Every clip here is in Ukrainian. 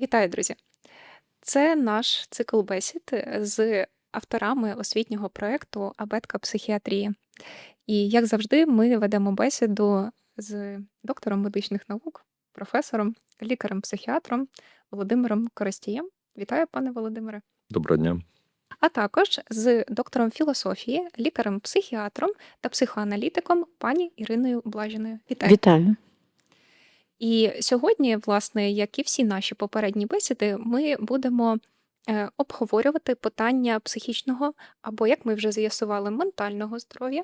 Вітаю, друзі! Це наш цикл бесід з авторами освітнього проєкту Абетка психіатрії. І, як завжди, ми ведемо бесіду з доктором медичних наук, професором, лікарем-психіатром Володимиром Коростієм. Вітаю, пане Володимире. Доброго дня. А також з доктором філософії, лікарем-психіатром та психоаналітиком пані Іриною Блажіною. Вітаю. Вітаю. І сьогодні, власне, як і всі наші попередні бесіди, ми будемо е, обговорювати питання психічного або, як ми вже з'ясували, ментального здоров'я.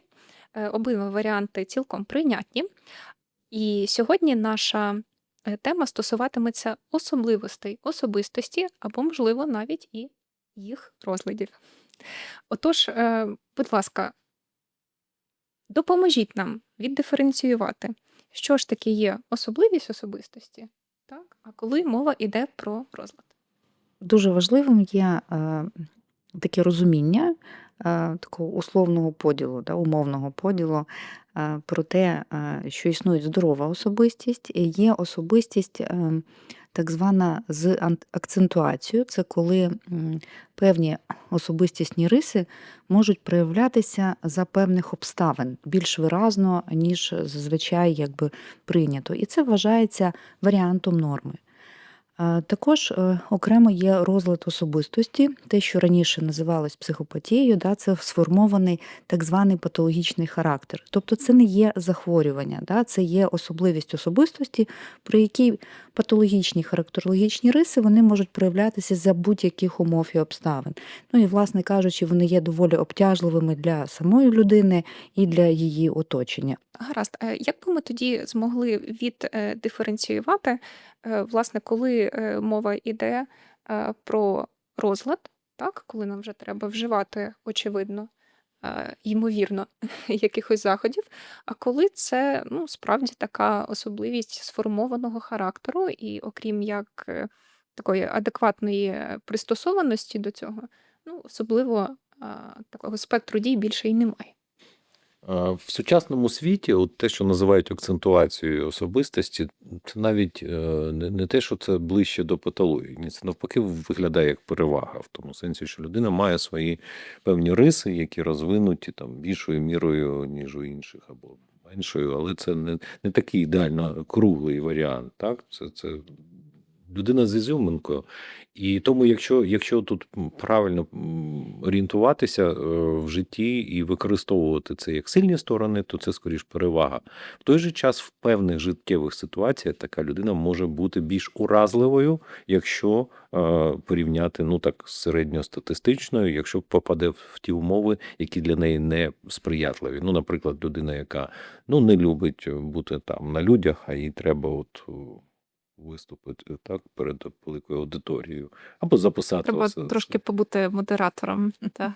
Е, Обидва варіанти цілком прийнятні. І сьогодні наша е, тема стосуватиметься особливостей особистості або, можливо, навіть і їх розладів. Отож, будь ласка, допоможіть нам віддиференціювати, що ж таке є особливість особистості, так? а коли мова йде про розлад. Дуже важливим є е, таке розуміння е, такого условного поділу, да, умовного поділу е, про те, е, що існує здорова особистість, і є особистість е, так звана з акцентуацією. Це коли певні особистісні риси можуть проявлятися за певних обставин більш виразно, ніж зазвичай якби прийнято. І це вважається варіантом норми. Також е, окремо є розлад особистості, те, що раніше називалось психопатією, да, це сформований так званий патологічний характер. Тобто це не є захворювання, да, це є особливість особистості, при якій патологічні характерологічні риси вони можуть проявлятися за будь-яких умов і обставин. Ну і, власне кажучи, вони є доволі обтяжливими для самої людини і для її оточення. Гаразд, Е, як би ми тоді змогли віддиференціювати, е, власне, коли е, мова йде е, про розлад, так, коли нам вже треба вживати, очевидно, е, ймовірно, якихось заходів, а коли це ну, справді така особливість сформованого характеру, і окрім як е, такої адекватної е, пристосованості до цього, ну, особливо такого спектру дій більше і немає. В сучасному світі, от те, що називають акцентуацією особистості, це навіть е, не те, що це ближче до патології. Це навпаки виглядає як перевага, в тому сенсі, що людина має свої певні риси, які розвинуті там більшою мірою, ніж у інших, або меншою, але це не, не такий ідеально круглий варіант. Так? Це, це людина з ізюминкою. І тому, якщо, якщо тут правильно орієнтуватися е, в житті і використовувати це як сильні сторони, то це скоріш перевага. В той же час в певних життєвих ситуаціях така людина може бути більш уразливою, якщо е, порівняти ну так з середньостатистичною, якщо попаде в ті умови, які для неї не сприятливі. Ну, наприклад, людина, яка ну не любить бути там на людях, а їй треба от. Виступити так перед великою аудиторією або записати Треба оце- трошки побути модератором. Та.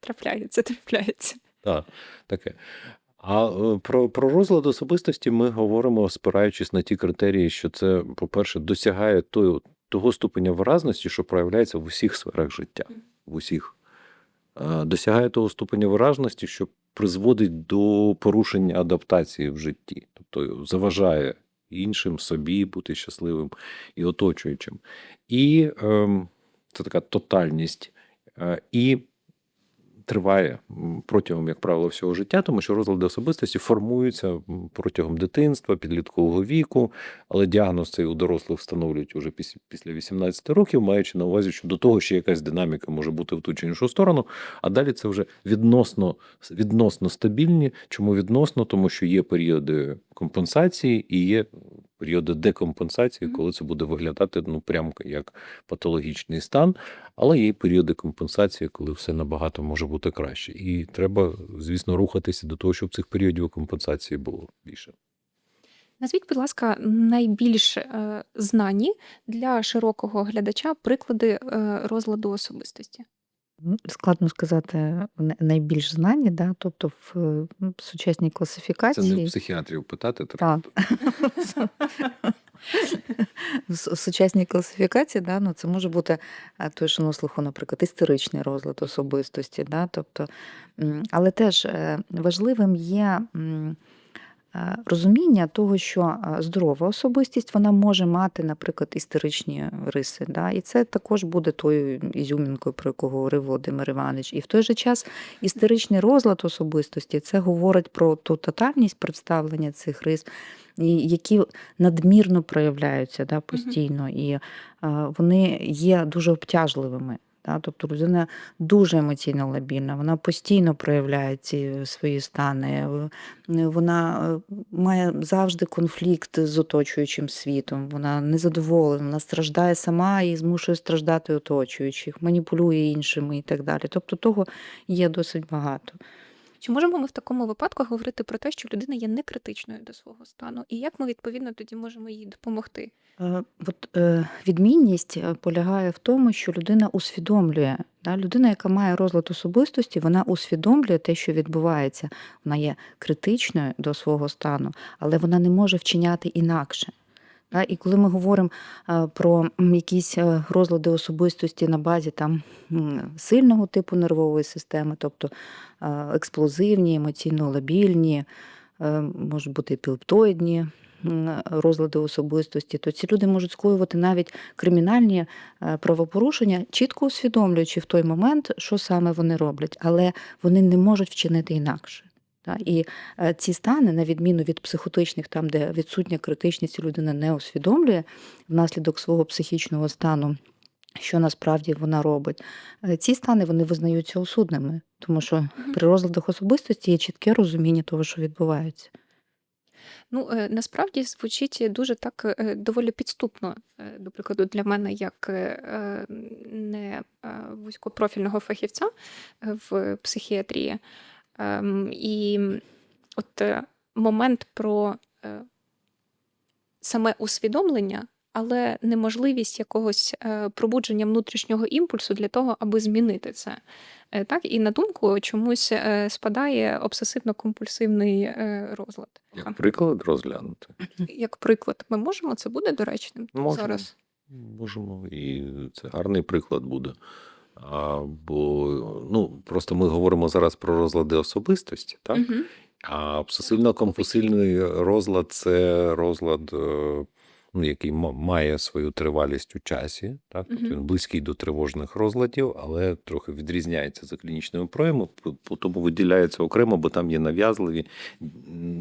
Трапляється, трапляється. Так, таке. А е, про, про розлад особистості ми говоримо, спираючись на ті критерії, що це, по-перше, досягає той, того ступеня виразності, що проявляється в усіх сферах життя. В усіх. Е, Досягає того ступеня виразності, що призводить до порушення адаптації в житті, тобто заважає іншим собі бути щасливим і оточуючим. І е, це така тотальність. Е, І триває протягом, як правило, всього життя, тому що розлади особистості формуються протягом дитинства, підліткового віку, але діагноз цей у дорослих встановлюють уже після, після 18 років, маючи на увазі, що до того ще якась динаміка може бути в ту чи іншу сторону, а далі це вже відносно, відносно стабільні. Чому відносно? Тому що є періоди компенсації і є періоди декомпенсації, коли це буде виглядати ну прямо як патологічний стан, але є й періоди компенсації, коли все набагато може бути краще. І треба, звісно, рухатися до того, щоб цих періодів компенсації було більше. Назвіть, будь ласка, найбільш е, знані для широкого глядача приклади е, розладу особистості. Ну, Складно сказати на- найбільш знані, да? тобто в ну, сучасній Це класифікації. не в психіатрів питати. Так. В сучасній класифікації, да, ну, це може бути е, той, що на слуху, наприклад, істеричний розлад особистості. Да, тобто, але теж е, важливим є розуміння того, що е, здорова особистість вона може мати, наприклад, істеричні риси. Да? І це також буде тою ізюмінкою, про яку говорив Володимир Іванович. І в той же час істеричний розлад особистості це говорить про ту тотальність представлення цих рис, які надмірно проявляються да, постійно, і е, вони є дуже обтяжливими. Да? Тобто людина дуже емоційно лабільна, вона постійно проявляє ці свої стани, е, вона е, має завжди конфлікт з оточуючим світом, вона незадоволена, вона страждає сама і змушує страждати оточуючих, маніпулює іншими і так далі. Тобто того є досить багато. Чи можемо ми в такому випадку говорити про те, що людина є некритичною до свого стану? І як ми відповідно тоді можемо їй допомогти? Е, От е, відмінність е, полягає в тому, що людина усвідомлює. Людина, яка має розлад особистості, вона усвідомлює те, що відбувається. Вона є критичною до свого стану, але вона не може вчиняти інакше. І коли ми говоримо е, про якісь е, розлади особистості на базі там, сильного типу нервової системи, тобто е, експлозивні, емоційно лабільні, можуть бути епілептоїдні розлади особистості, то ці люди можуть скоювати навіть кримінальні правопорушення, чітко усвідомлюючи в той момент, що саме вони роблять, але вони не можуть вчинити інакше. Та? І е, ці стани, на відміну від психотичних, там, де відсутня критичність, людина не усвідомлює внаслідок свого психічного стану, що насправді вона робить. е, Ці стани вони визнаються осудними, тому що при розладах особистості є чітке розуміння того, що відбувається. Ну, е, насправді звучить дуже так доволі підступно, до прикладу, для мене, як не вузькопрофільного фахівця в психіатрії. Ем, І от е, момент про е, саме усвідомлення, але неможливість якогось е, пробудження внутрішнього імпульсу для того, аби змінити це. Так, і на думку чомусь спадає обсесивно-компульсивний розлад. Як приклад розглянути. Як приклад, ми можемо це буде доречним Можемо. зараз. Можемо, і це гарний приклад буде. Бо ну, просто ми говоримо зараз про розлади особистості, так? Мгм. А обсесивно-компульсивний розлад це розлад, е, ну, який має свою тривалість у часі. Так? Тобто він близький до тривожних розладів, але трохи відрізняється за клінічними проявами, тому виділяється окремо, бо там є нав'язливі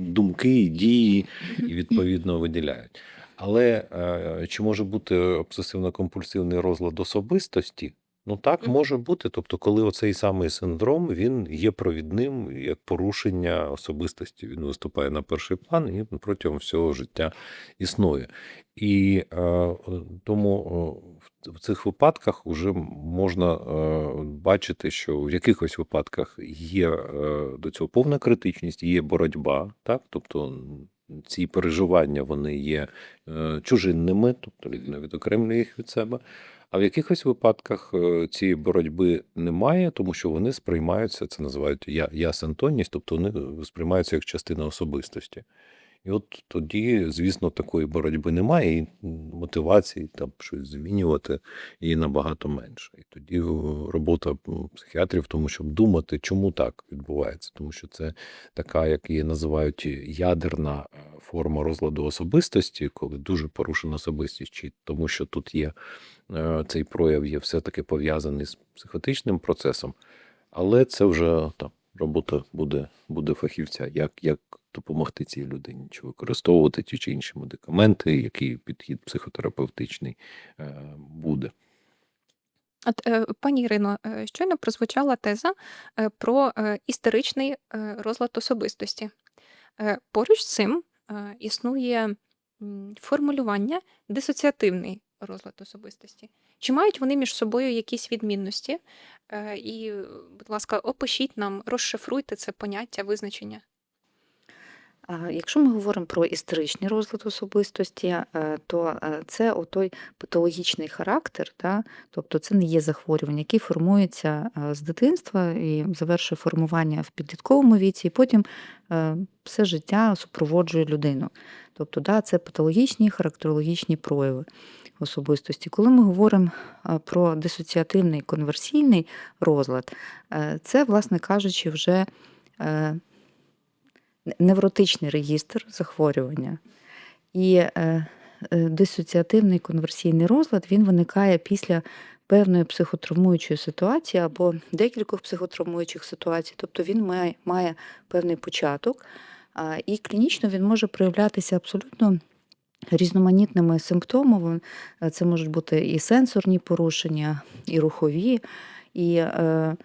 думки, дії, і відповідно виділяють. Але е, чи може бути обсесивно-компульсивний розлад особистості? Ну так може бути. Тобто, коли оцей самий синдром він є провідним як порушення особистості, він виступає на перший план і протягом всього життя існує. І е, тому в- в цих випадках вже можна е, бачити, що в якихось випадках є е, до цього повна критичність, є боротьба, так тобто. Ці переживання вони є е, чужинними, тобто людина відокремлює їх від себе. А в якихось випадках е, цієї боротьби немає, тому що вони сприймаються, це називають я, ясентонність, тобто вони сприймаються як частина особистості. І от тоді, звісно, такої боротьби немає, і мотивації там щось змінювати її набагато менше. І тоді е, робота психіатрів тому, щоб думати, чому так відбувається, тому що це така, як її називають ядерна е, форма розладу особистості, коли дуже порушена особистість, чи тому що тут є е, цей прояв є все-таки пов'язаний з психотичним процесом, але це вже там робота буде, буде фахівця, як, як допомогти цій людині, чи використовувати ті чи інші медикаменти, який підхід психотерапевтичний е, буде. От, е, пані Ірино, е, щойно прозвучала теза про істеричний розлад особистості. Поруч з цим існує формулювання дисоціативний розлад особистості. Чи мають вони між собою якісь відмінності? І, будь ласка, опишіть нам, розшифруйте це поняття, визначення. Якщо ми говоримо про історичний розлад особистості, е, то е, це отой патологічний характер, та? тобто це не є захворювання, яке формується е, з дитинства і завершує формування в підлітковому віці, і потім все життя супроводжує людину. Тобто, да, це патологічні характерологічні прояви особистості. Коли ми говоримо про дисоціативний конверсійний розлад, це, власне кажучи, вже невротичний регістр захворювання. І е, е, дисоціативний конверсійний розлад він виникає після певної психотравмуючої ситуації або декількох психотравмуючих ситуацій. Тобто він має, має певний початок, і клінічно він може проявлятися абсолютно різноманітними симптомами. Це можуть бути і сенсорні порушення, і рухові, і е,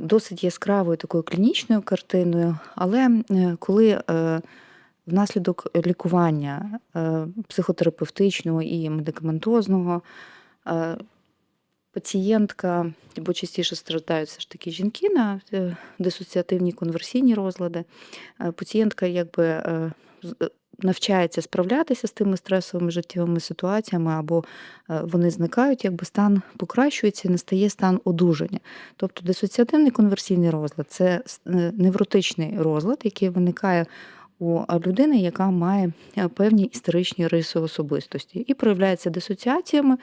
досить яскравою такою клінічною картиною. Але е, коли е, внаслідок лікування е, психотерапевтичного і медикаментозного е, пацієнтка, бо частіше страждають все ж таки жінки на е, дисоціативні конверсійні розлади. Е, Пацієнтка якби е, е, навчається справлятися з тими стресовими життєвими ситуаціями, або е, вони зникають, якби стан покращується і настає стан одужання. Тобто дисоціативний конверсійний розлад це е, невротичний розлад, який виникає у людини, яка має е, певні історичні риси особистості і проявляється дисоціаціями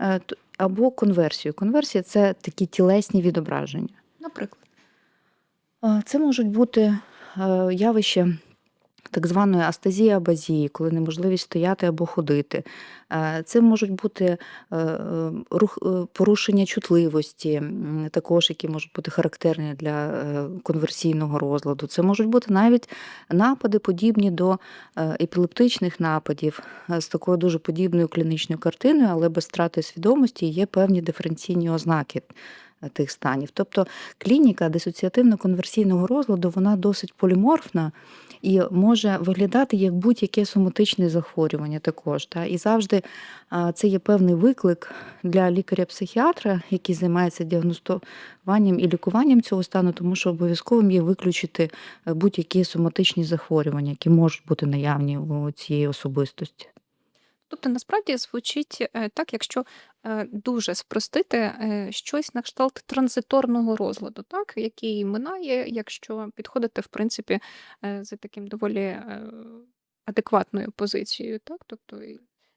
е, або конверсією. Конверсія це такі тілесні відображення. Наприклад. Це можуть бути е, явища так званої астазії абазії, коли неможливість стояти або ходити. Е, Це можуть бути е, е, порушення чутливості, також які можуть бути характерні для конверсійного розладу. Це можуть бути навіть напади, подібні до епілептичних нападів, з такою дуже подібною клінічною картиною, але без втрати свідомості є певні диференційні ознаки тих станів. Тобто клініка дисоціативно-конверсійного розладу вона досить поліморфна і може виглядати як будь-яке соматичне захворювання також. Та? І завжди це є певний виклик для лікаря-психіатра, який займається діагностуванням і лікуванням цього стану, тому що обов'язковим є виключити е, будь-які соматичні захворювання, які можуть бути наявні у цієї особистості. Тобто, насправді звучить е, так, якщо е, дуже спростити е, щось на кшталт транзиторного розладу, так, який минає, якщо підходити, в принципі, за таким доволі адекватною позицією, так, тобто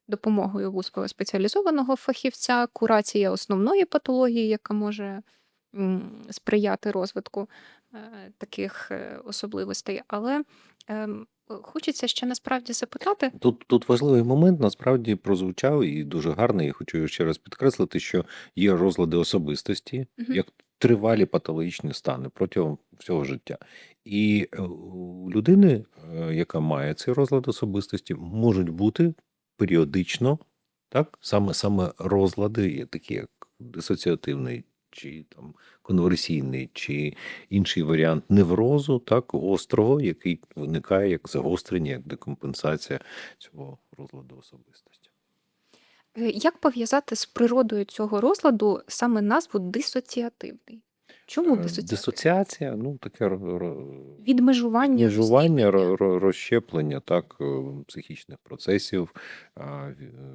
допомогою вузького спеціалізованого фахівця, курація основної патології, яка може сприяти розвитку таких особливостей. Але ем, хочеться ще насправді запитати. Тут, тут важливий момент насправді прозвучав і дуже гарний. Я хочу ще раз підкреслити, що є розлади особистості, Мгм. як тривалі патологічні стани протягом всього життя. І е, у людини, е, яка має цей розлад особистості, можуть бути періодично, так, саме, саме розлади, такі як дисоціативний чи там конверсійний, чи інший варіант неврозу, так, гострого, який виникає як загострення, як декомпенсація цього розладу особистості. Е, Як пов'язати з природою цього розладу саме назву дисоціативний? Чому Е, дисоціативний? Dissociація, ну таке Відмежування, Межування, розділення. ро- ро- розщеплення так, е, психічних процесів,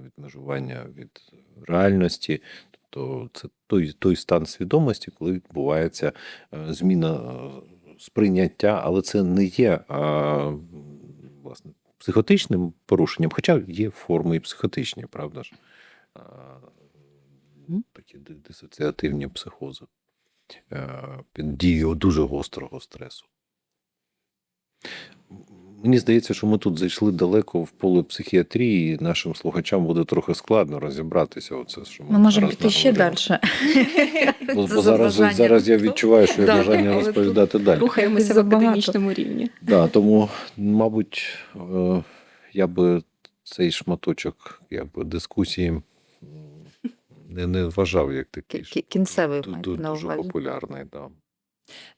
відмежування від реальності. Тобто це той, той стан свідомості, коли відбувається е, зміна сприйняття, але це не є а, власне, психотичним порушенням, хоча є форми і психотичні, правда ж? А, Такі дисоціативні психози під дією дуже гострого стресу. Мені здається, що ми тут зайшли далеко в поле психіатрії, і нашим слухачам буде трохи складно розібратися. Оце, що Ми можемо зараз піти ще далі. Бо, бо зараз, зараз я відчуваю, що Да, бажання розповідати далі. Рухаємося в академічному рівні. Да, тому, мабуть, е, я би цей шматочок якби, дискусії не, не вважав як такий Кі- Кінцевий ду- ду- на дуже увазі. популярний. Да.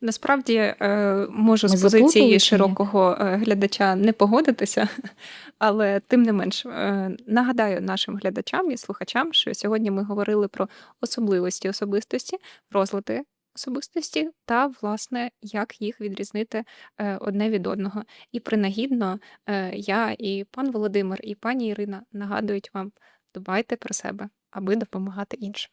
Насправді е, можу Ми з позиції широкого е, глядача не погодитися, але тим не менш е, нагадаю нашим глядачам і слухачам, що сьогодні ми говорили про особливості особистості, розлади особистості та, власне, як їх відрізнити одне від одного. І принагідно я і пан Володимир, і пані Ірина нагадують вам: дбайте про себе, аби допомагати іншим.